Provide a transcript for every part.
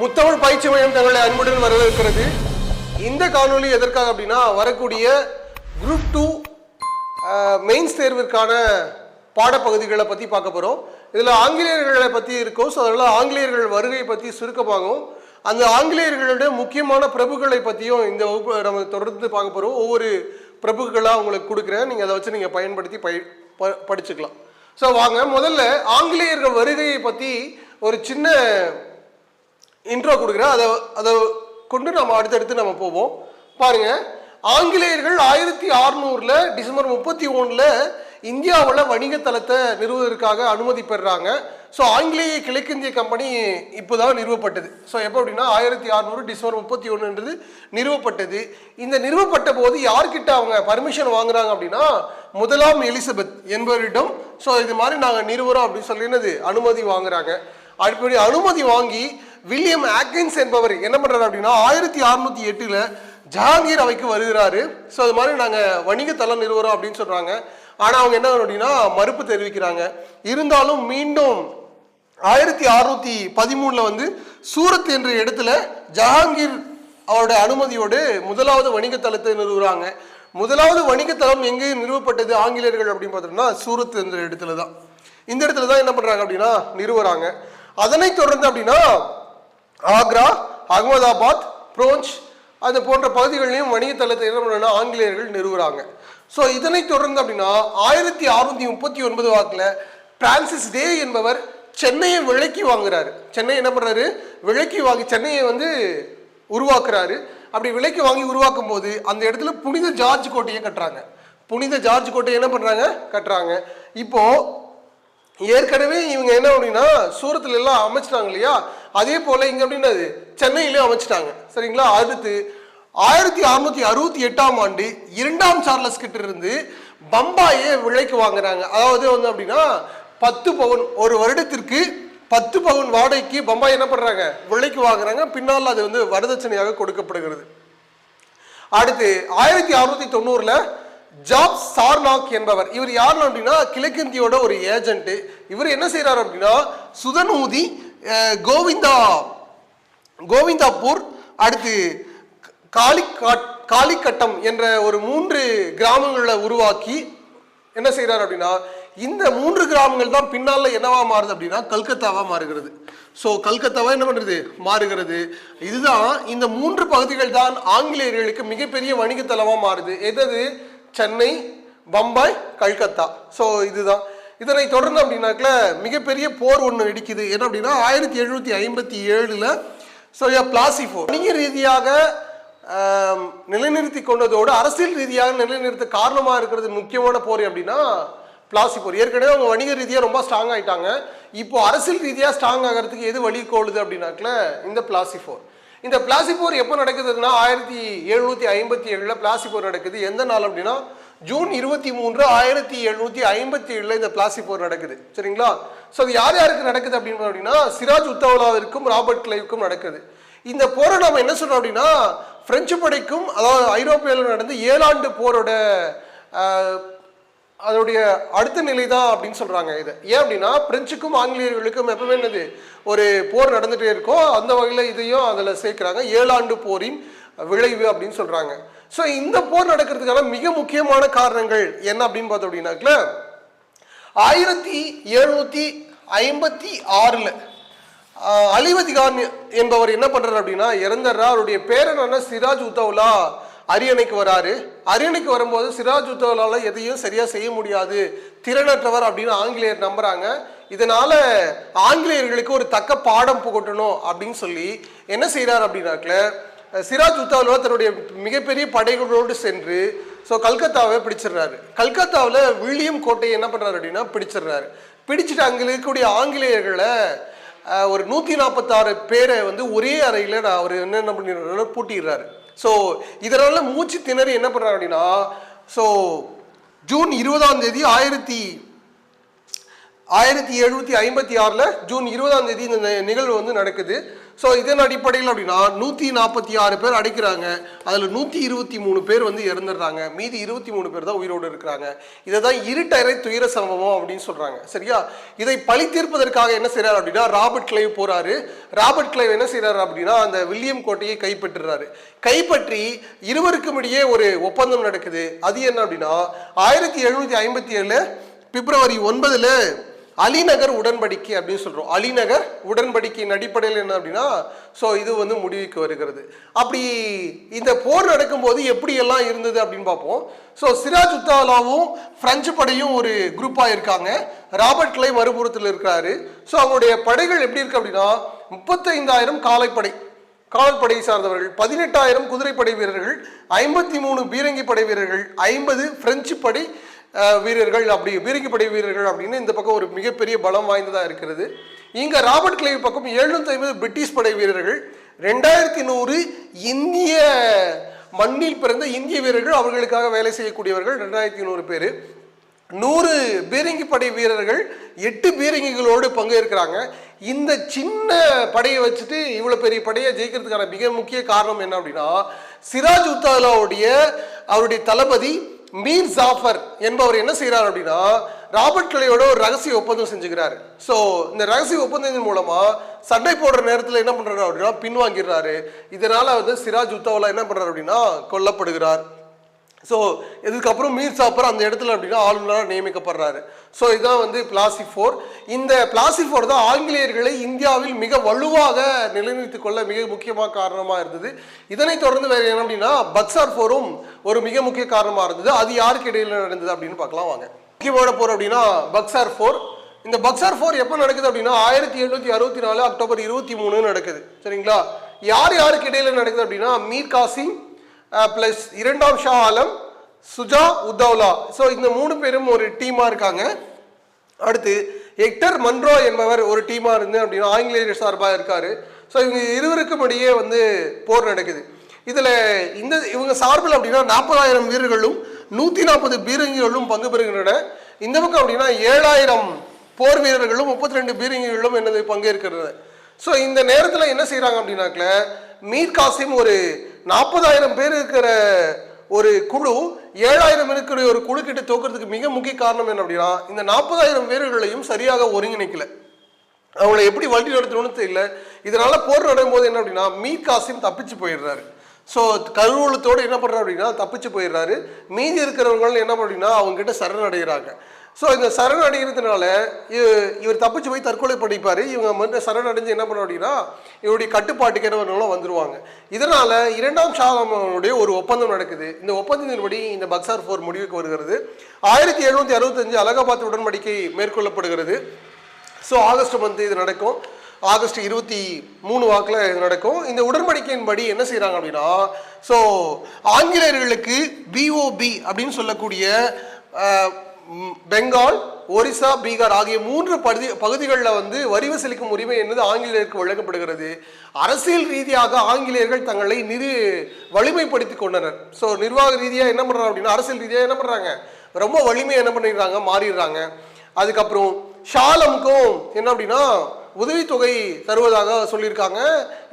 முத்தமிழ் பயிற்சி மையம் தங்களை அன்புடன் வரவேற்கிறது. இந்த காணொளி எதற்காக அப்படின்னா வரக்கூடிய குரூப் டூ மெயின்ஸ் தேர்விற்கான பாடப்பகுதிகளை பற்றி பார்க்க போகிறோம் இதில் ஆங்கிலேயர்களை பற்றி இருக்கும். ஸோ அதனால் ஆங்கிலேயர்கள் வருகை பற்றி சுருக்கமாகும் அந்த ஆங்கிலேயர்களுடைய முக்கியமான பிரபுக்களை பற்றியும் இந்த வகுப்பு நம்ம தொடர்ந்து பார்க்க போகிறோம் ஒவ்வொரு பிரபுக்களாக உங்களுக்கு கொடுக்குறேன். நீங்கள் அதை வச்சு நீங்கள் பயன்படுத்தி பய ப- படிச்சுக்கலாம். ஸோ வாங்க. முதல்ல ஆங்கிலேயர்கள் வருகையை பற்றி ஒரு சின்ன இன்ட்ரோ கொடுக்குறேன். அதை அதை கொண்டு நம்ம அடுத்தடுத்து நம்ம போவோம். பாருங்க ஆங்கிலேயர்கள் ஆயிரத்தி அறுநூறுல டிசம்பர் முப்பத்தி ஒன்றில் இந்தியாவில் வணிக தளத்தை நிறுவுவதற்காக அனுமதி பெறுறாங்க ஸோ ஆங்கிலேய கிழக்கிந்திய கம்பெனி இப்போ தான் நிறுவப்பட்டது. ஸோ எப்போ அப்படின்னா ஆயிரத்தி அறுநூறு டிசம்பர் முப்பத்தி ஒன்றுன்றது நிறுவப்பட்டது. இந்த நிறுவப்பட்ட போது யார்கிட்ட அவங்க பர்மிஷன் வாங்குறாங்க அப்படின்னா முதலாம் எலிசபெத் என்பவரிடம் ஸோ இது மாதிரி நாங்கள் நிறுவுறோம் அப்படின்னு சொல்லினது அனுமதி வாங்குறாங்க. அப்படி அனுமதி வாங்கி வில்லியம் ஆக்கின்ஸ் என்பவர் என்ன பண்றாரு அப்படின்னா ஆயிரத்தி அறுநூத்தி எட்டுல ஜஹாங்கீர் அவைக்கு வருகிறாரு. ஸோ அது மாதிரி நாங்கள் வணிகத்தலம் நிறுவனம் அப்படின்னு சொல்றாங்க. ஆனால் அவங்க என்ன அப்படின்னா மறுப்பு தெரிவிக்கிறாங்க. இருந்தாலும் மீண்டும் ஆயிரத்தி அறுநூத்தி பதிமூணுல வந்து சூரத் என்ற இடத்துல ஜஹாங்கீர் அவரோட அனுமதியோடு முதலாவது வணிகத்தலத்தை நிறுவுறாங்க. முதலாவது வணிகத்தலம் எங்கே நிறுவப்பட்டது ஆங்கிலேயர்கள் அப்படின்னு பார்த்தோம்னா சூரத் என்ற இடத்துல தான் இந்த இடத்துல தான் என்ன பண்றாங்க அப்படின்னா நிறுவுறாங்க. அதனை தொடர்ந்து அப்படின்னா ஆக்ரா அகமதாபாத் புரோஞ்ச் அது போன்ற பகுதிகளிலும் வணிகத்தலத்தை என்ன பண்ணா ஆங்கிலேயர்கள் நிறுவுறாங்க. ஸோ இதனை தொடர்ந்து அப்படின்னா ஆயிரத்தி அறுநூத்தி முப்பத்தி ஒன்பது வாக்கில் பிரான்சிஸ் டே என்பவர் சென்னையை விலைக்கு வாங்குறாரு. சென்னை என்ன பண்ணுறாரு விலைக்கு வாங்கி சென்னையை வந்து உருவாக்குறாரு. அப்படி விலைக்கு வாங்கி உருவாக்கும் போது அந்த இடத்துல புனித ஜார்ஜ் கோட்டையை கட்டுறாங்க. புனித ஜார்ஜ் கோட்டையை என்ன பண்ணுறாங்க கட்டுறாங்க. இப்போ ஏற்கனவே இவங்க என்ன அப்படின்னா சூரத்துல எல்லாம் அமைச்சிட்டாங்க இல்லையா? அதே போல இங்க அப்படின்னது சென்னையிலயும் அமைச்சிட்டாங்க. சரிங்களா? அடுத்து ஆயிரத்தி அறுநூத்தி அறுபத்தி எட்டாம் ஆண்டு இரண்டாம் சார்லஸ் கிட்ட இருந்து பம்பாயை விலைக்கு வாங்குறாங்க. அதாவது வந்து அப்படின்னா பத்து பவுன் ஒரு வருடத்திற்கு பத்து பவுன் வாடகைக்கு பம்பாய் என்ன பண்ணுறாங்க விலைக்கு வாங்குறாங்க. பின்னால் அது வந்து வரதட்சணையாக கொடுக்கப்படுகிறது. அடுத்து ஆயிரத்தி அறுநூத்தி தொண்ணூறில் ஜாப் சார்னாக் என்பவர். இவர் யாருன்னு அப்படின்னா கிழக்கிந்தியோட ஒரு ஏஜென்ட் இவர் என்ன செய்கிறார் அப்படின்னா சுதநூதி கோவிந்தா கோவிந்தாப்பூர் அடுத்து காளிக்காட் காளிக்கட்டம் என்ற ஒரு மூன்று கிராமங்களை உருவாக்கி என்ன செய்கிறார் அப்படின்னா இந்த மூன்று கிராமங்கள் தான் பின்னால் என்னவா மாறுது அப்படின்னா கல்கத்தாவாக மாறுகிறது. ஸோ கல்கத்தாவா என்ன பண்ணுறது மாறுகிறது. இதுதான் இந்த மூன்று பகுதிகள் தான் ஆங்கிலேயர்களுக்கு மிகப்பெரிய வணிகத்தலமாக மாறுது. எதது? சென்னை பம்பாய் கல்கத்தா. ஸோ இதுதான். இதனை தொடர்ந்து அப்படின்னாக்கல மிகப்பெரிய போர் ஒன்று வெடிக்குது. என்ன அப்படின்னா ஆயிரத்தி எழுநூத்தி ஐம்பத்தி ஏழுல ஸோ பிளாசிஃபோ வணிக ரீதியாக நிலைநிறுத்தி கொண்டதோடு அரசியல் ரீதியாக நிலைநிறுத்த காரணமாக இருக்கிறது முக்கியமான போர் அப்படின்னா பிளாசி போர். ஏற்கனவே அவங்க வணிக ரீதியாக ரொம்ப ஸ்ட்ராங் ஆயிட்டாங்க. இப்போ அரசியல் ரீதியாக ஸ்ட்ராங் ஆகிறதுக்கு எது வழி கோளுது அப்படின்னாக்கல இந்த பிளாசி போர். இந்த பிளாசி போர் எப்போ நடக்குதுன்னா ஆயிரத்தி எழுநூத்தி ஐம்பத்தி ஏழில் பிளாசி போர் நடக்குது. எந்த நாள் அப்படின்னா ஜூன் இருபத்தி மூன்று ஆயிரத்தி எழுநூத்தி ஐம்பத்தி ஏழுல இந்த பிளாசி போர் நடக்குது. சரிங்களா? ஸோ அது யார் யாருக்கு நடக்குது அப்படின்னு அப்படின்னா சிராஜ் உத்தவலாவிற்கும் ராபர்ட் கிளைவுக்கும் நடக்குது. இந்த போரை நம்ம என்ன சொல்றோம் அப்படின்னா பிரெஞ்சு படைக்கும் அதாவது ஐரோப்பியாவில் நடந்த ஏழாண்டு போரோட அதோடைய அடுத்த நிலை தான் அப்படின்னு சொல்றாங்க இது. ஏன் அப்படின்னா பிரெஞ்சுக்கும் ஆங்கிலேயர்களுக்கும் எப்பவுமே என்னது ஒரு போர் நடந்துட்டே இருக்கும். அந்த வகையில் இதையும் அதில் சேர்க்கிறாங்க. ஏழாண்டு போரின் விளைவு அப்படின்னு சொல்றாங்க. ஸோ இந்த போர் நடக்கிறதுக்கான மிக முக்கியமான காரணங்கள் என்ன அப்படின்னு பார்த்தோம் அப்படின்னாக்கல ஆயிரத்தி எழுநூத்தி ஐம்பத்தி ஆறுல அலிவதிகான் என்பவர் என்ன பண்றாரு அப்படின்னா இறந்துடுறா அவருடைய பேரனான சிராஜ் உத்தவ்லா அரியணைக்கு வராரு. அரியணைக்கு வரும்போது சிராஜ் உத்தவ்லால எதையும் சரியா செய்ய முடியாது. திறனற்றவர் அப்படின்னு ஆங்கிலேயர் நம்புறாங்க. இதனால ஆங்கிலேயர்களுக்கு ஒரு தக்க பாடம் புகட்டணும் அப்படின்னு சொல்லி என்ன செய்யறாரு அப்படின்னாக்கல சிராஜ் உத்தாவலா தன்னுடைய மிகப்பெரிய படைகளோடு சென்று ஸோ கல்கத்தாவை பிடிச்சிடுறாரு. கல்கத்தாவில் வில்லியம் கோட்டையை என்ன பண்ணுறாரு அப்படின்னா பிடிச்சிடுறாரு. பிடிச்சிட்டு அங்கே இருக்கக்கூடிய ஆங்கிலேயர்களை ஒரு நூற்றி நாற்பத்தாறு பேரை வந்து ஒரே அறையில் நான் அவர் என்னென்ன பண்ணிடுறாரு பூட்டிடுறாரு. ஸோ இதனால் மூச்சு திணறி என்ன பண்ணுறாரு அப்படின்னா ஸோ ஜூன் இருபதாம் தேதி ஆயிரத்தி ஆயிரத்தி எழுநூத்தி ஐம்பத்தி ஆறில் ஜூன் இருபதாம் தேதி இந்த நிகழ்வு வந்து நடக்குது. ஸோ இதன் அடிப்படையில் அப்படின்னா நூற்றி நாற்பத்தி ஆறு பேர் அடைக்கிறாங்க. அதில் நூற்றி இருபத்தி மூணு பேர் வந்து இறந்துடுறாங்க. மீதி இருபத்தி மூணு பேர் தான் உயிரோடு இருக்கிறாங்க. இதை தான் இருட்டரை துயர சம்பவம் அப்படின்னு சொல்கிறாங்க சரியா? இதை பழி தீர்ப்பதற்காக என்ன செய்கிறார் அப்படின்னா ராபர்ட் கிளைவ் போகிறாரு ராபர்ட் கிளைவ் என்ன செய்கிறாரு அப்படின்னா அந்த வில்லியம் கோட்டையை கைப்பற்றுறாரு. கைப்பற்றி இருவருக்கும் இடையே ஒரு ஒப்பந்தம் நடக்குது. அது என்ன அப்படின்னா ஆயிரத்தி எழுநூற்றி ஐம்பத்தி ஏழு பிப்ரவரி ஒன்பதில் அலிநகர் உடன்படிக்கை அப்படின்னு சொல்றோம். அலிநகர் உடன்படிக்கையின் அடிப்படையில் என்ன அப்படின்னா ஸோ இது வந்து முடிவுக்கு வருகிறது. அப்படி இந்த போர் நடக்கும்போது எப்படியெல்லாம் இருந்தது அப்படின்னு பார்ப்போம். ஸோ சிராஜ் உத்தாலாவும் பிரெஞ்சு படையும் ஒரு குரூப்பாக இருக்காங்க. ராபர்ட் கிளை மறுபுறத்தில் இருக்கிறாரு. ஸோ அவங்களுடைய படைகள் எப்படி இருக்கு அப்படின்னா முப்பத்தைந்தாயிரம் காலைப்படை காவல்படையை சார்ந்தவர்கள் பதினெட்டாயிரம் குதிரைப்படை வீரர்கள் ஐம்பத்தி மூணு பீரங்கி படை வீரர்கள் ஐம்பது பிரெஞ்சு படை வீரர்கள் அப்படி பீரங்கிப்படை வீரர்கள் அப்படின்னு இந்த பக்கம் ஒரு மிகப்பெரிய பலம் வாய்ந்ததாக இருக்கிறது. இங்கே ராபர்ட் கிளைவ் பக்கம் எழுநூத்தி ஐம்பது பிரிட்டிஷ் படை வீரர்கள் ரெண்டாயிரத்தி நூறு இந்திய மண்ணில் பிறந்த இந்திய வீரர்கள் அவர்களுக்காக வேலை செய்யக்கூடியவர்கள் ரெண்டாயிரத்தி நூறு பேர். நூறு பீரங்கி படை வீரர்கள் எட்டு பீரங்கிகளோடு பங்கேற்கிறாங்க. இந்த சின்ன படையை வச்சுட்டு இவ்வளோ பெரிய படையை ஜெயிக்கிறதுக்கான மிக முக்கிய காரணம் என்ன அப்படின்னா சிராஜ் உத்தாலாவுடைய அவருடைய தளபதி மீர் ஜாஃபர் என்பவர் என்ன செய்கிறார் அப்படின்னா ராபர்ட் கிளையோட ஒரு ரகசிய ஒப்பந்தம் செஞ்சுக்கிறாரு. ஸோ இந்த ரகசிய ஒப்பந்தத்தின் மூலமாக சண்டை போடுற நேரத்தில் என்ன பண்ணுறாரு அப்படின்னா பின்வாங்கிடுறாரு. இதனால் வந்து சிராஜ் உத்தவலா என்ன பண்ணுறாரு அப்படின்னா கொல்லப்படுகிறார். ஸோ இதுக்கப்புறம் மீர் சாப்பர் அந்த இடத்துல அப்படின்னா ஆளுநராக நியமிக்கப்படுறாரு. ஸோ இதுதான் வந்து பிளாசி ஃபோர் இந்த பிளாசி ஃபோர் தான் ஆங்கிலேயர்களை இந்தியாவில் மிக வலுவாக நிலைநிறுத்திக் கொள்ள மிக முக்கியமாக காரணமாக இருந்தது. இதனைத் தொடர்ந்து வேறு என்ன அப்படின்னா பக்சார் ஃபோரும் ஒரு மிக முக்கிய காரணமாக இருந்தது. அது யாருக்கு இடையில நடந்தது அப்படின்னு பார்க்கலாம் வாங்க. முக்கியமான போர் அப்படின்னா பக்சார் ஃபோர் இந்த பக்சார் ஃபோர் எப்போ நடக்குது அப்படின்னா ஆயிரத்தி எழுநூத்தி அறுபத்தி நாலு அக்டோபர் இருபத்தி மூணு நடக்குது. சரிங்களா? யார் யாருக்கு இடையில நடக்குது அப்படின்னா மீர் காசிம் ப்ளஸ் இரண்டாம் ஷா ஆலம் சுஜா உத்தவ்லா ஸோ இந்த மூணு பேரும் ஒரு டீமாக இருக்காங்க. அடுத்து ஹெக்டர் மன்ரோ என்பவர் ஒரு டீமாக இருந்து அப்படின்னா ஆங்கிலேயர் சார்பாக இருக்கார். ஸோ இவங்க இருவருக்கும் இடையே வந்து போர் நடக்குது. இதில் இந்த இவங்க சார்பில் அப்படின்னா நாற்பதாயிரம் வீரர்களும் நூற்றி நாற்பது பீரங்கிகளும் பங்கு பெறுகின்றன. இந்த பக்கம் அப்படின்னா ஏழாயிரம் போர் வீரர்களும் முப்பத்தி ரெண்டு பீரங்கிகளும் என்னது பங்கேற்கிறது. ஸோ இந்த நேரத்தில் என்ன செய்கிறாங்க அப்படின்னாக்கல மீர் காசிம் ஒரு நாற்பதாயிரம் பேர் இருக்கிற ஒரு குழு ஏழாயிரம் இருக்கிற ஒரு குழு கிட்ட தோக்கிறதுக்கு மிக முக்கிய காரணம் என்ன அப்படின்னா இந்த நாற்பதாயிரம் வீரர்களையும் சரியாக ஒருங்கிணைக்கல. அவங்கள எப்படி வழி நடத்தணும்னு தெரியல. இதனால போர் போது என்ன அப்படின்னா மீர் காசிம் தப்பிச்சு போயிடுறாரு. ஸோ கருவூலத்தோடு என்ன பண்ணுறாரு அப்படின்னா தப்பிச்சு போயிடுறாரு. மீதி இருக்கிறவங்களும் என்ன அப்படின்னா அவங்ககிட்ட சரணடைகிறாங்க. ஸோ இந்த சரண அடைகிறதுனால இவர் தப்பிச்சு போய் தற்கொலை படிப்பார் இவங்க வந்து சரணடைஞ்சு என்ன பண்ண அப்படின்னா இவருடைய கட்டுப்பாட்டுக்கு என்ன வந்துடுவாங்க வந்துருவாங்க. இரண்டாம் ஷாலமனுடைய ஒரு ஒப்பந்தம் நடக்குது. இந்த ஒப்பந்தத்தின்படி இந்த பக்சார் போர் முடிவுக்கு வருகிறது. ஆயிரத்தி எழுநூற்றி அறுபத்தஞ்சு அலகாபாத் உடன்படிக்கை மேற்கொள்ளப்படுகிறது. ஸோ ஆகஸ்ட் மந்த் இது நடக்கும். ஆகஸ்ட் இருபத்தி மூணு வாக்கில் இது நடக்கும். இந்த உடன்படிக்கையின்படி என்ன செய்கிறாங்க அப்படின்னா ஸோ ஆங்கிலேயர்களுக்கு பிஓபி அப்படின்னு சொல்லக்கூடிய பெங்கால் ஒரிசா பீகார் ஆகிய மூன்று பகுதி பகுதிகளில் வந்து வரி வசூலிக்கும் உரிமை என்பது ஆங்கிலேயருக்கு வழங்கப்படுகிறது. அரசியல் ரீதியாக ஆங்கிலேயர்கள் தங்களை நிறு வலிமைப்படுத்தி கொண்டனர். ஸோ நிர்வாக ரீதியாக என்ன பண்ணுறாங்க அப்படின்னா அரசியல் ரீதியாக என்ன பண்ணுறாங்க ரொம்ப வலிமையாக என்ன பண்ணிடுறாங்க? மாறிடுறாங்க. அதுக்கப்புறம் ஷாலமுக்கும் என்ன அப்படின்னா உதவித்தொகை தருவதாக சொல்லியிருக்காங்க.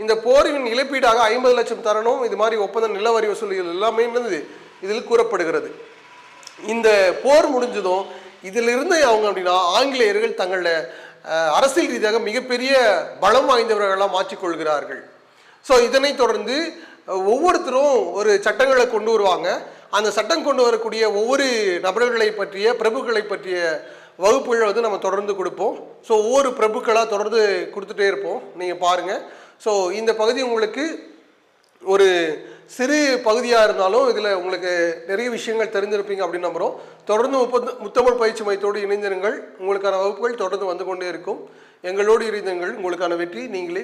இந்த போரின் இழப்பீடாக ஐம்பது லட்சம் தரணும். இது மாதிரி ஒப்பந்த நில வரி வசூலிகள் எல்லாமே என்னது? இதில் கூறப்படுகிறது. இந்த போர் முடிஞ்சதும் இதிலிருந்து அவங்க அப்படின்னா ஆங்கிலேயர்கள் தங்களை அரசியல் ரீதியாக மிகப்பெரிய பலம் வாய்ந்தவர்களாக மாற்றிக்கொள்கிறார்கள். ஸோ இதனைத் தொடர்ந்து ஒவ்வொருத்தரும் ஒரு சட்டங்களை கொண்டு வருவாங்க. அந்த சட்டம் கொண்டு வரக்கூடிய ஒவ்வொரு நபர்களை பற்றிய பிரபுக்களை பற்றிய வகுப்புகளை வந்து நம்ம தொடர்ந்து கொடுப்போம். ஸோ ஒவ்வொரு பிரபுக்களாக தொடர்ந்து கொடுத்துட்டே இருப்போம். நீங்கள் பாருங்கள் ஸோ இந்த பகுதி உங்களுக்கு ஒரு சிறு பகுதியாக இருந்தாலும் இதில் உங்களுக்கு நிறைய விஷயங்கள் தெரிஞ்சிருப்பீங்க அப்படின்னு நம்புகிறோம் தொடர்ந்து முப்பது முத்தமிழ் பயிற்சி மையத்தோடு இணைந்திருங்கள். உங்களுக்கான வகுப்புகள் தொடர்ந்து வந்து கொண்டே இருக்கும். எங்களோடு இருந்தீங்கள் உங்களுக்கான வெற்றி. நீங்களே